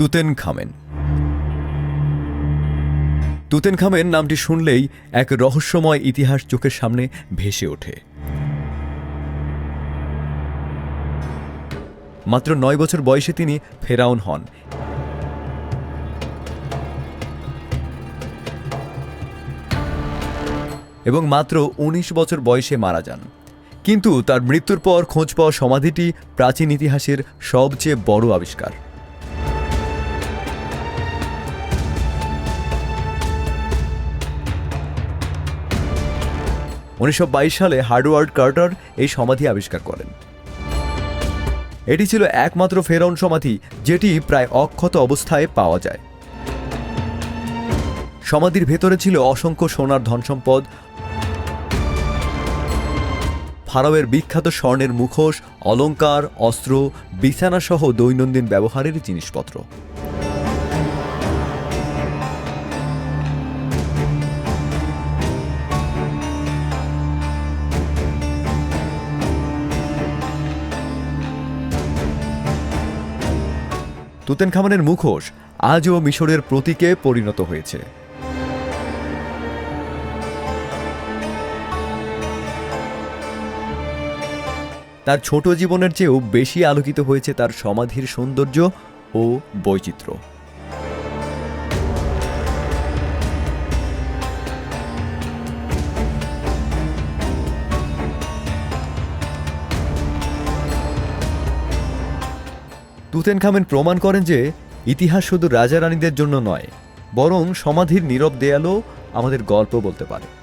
তুতেন খামেন তুতেন খামেন নামটি শুনলেই এক রহস্যময় ইতিহাস চোখের সামনে ভেসে ওঠে। মাত্র নয় বছর বয়সে তিনি ফেরাউন হন। এবং মাত্র ১৯ বছর বয়সে মারা যান। কিন্তু তার মৃত্যুর পর খোঁজ পাওয়া সমাধিটি প্রাচীন ইতিহাসের সবচেয়ে বড় আবিষ্কার। উনিশশো বাইশ সালে হার্ডওয়ার্ড কার্টার এই সমাধি আবিষ্কার করেন। এটি ছিল একমাত্র ফেরাউন সমাধি, যেটি প্রায় অক্ষত অবস্থায় পাওয়া যায়। সমাধির ভেতরে ছিল অসংখ্য সোনার ধনসম্পদ, ফারাওয়ের বিখ্যাত স্বর্ণের মুখোশ অলংকার অস্ত্র বিছানা সহ দৈনন্দিন ব্যবহারের জিনিসপত্র। তুতেনখামানের মুখোশ আজও মিশরের প্রতীকে পরিণত হয়েছে। তার ছোট জীবনের চেয়েও বেশি আলোকিত হয়েছে তার সমাধির সৌন্দর্য ও বৈচিত্র্য। তুতেনখামেন প্রমাণ করেন যে ইতিহাস শুধু রাজা রানীদের জন্য নয়, বরং সমাধির নীরব দেয়ালও আমাদের গল্প বলতে পারে।